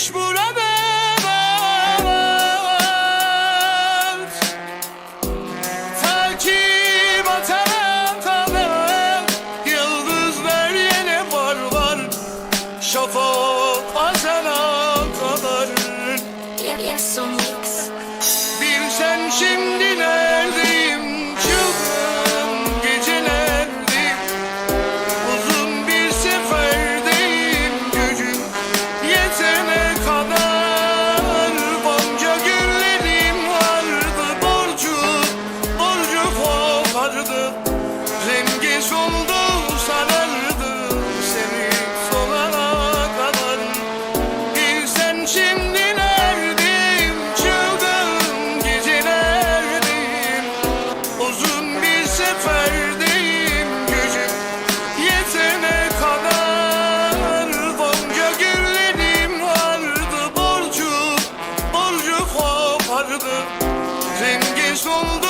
ich wurde bewahrt. Sanki vatanım tanım, yıldızlar yine parlar. Şafak azanan kadar. Yes, yes, yes. seferdeyim gücüm yetene kadar Gonca güllerim vardı borcu, borcu kopardı. Rengi soldu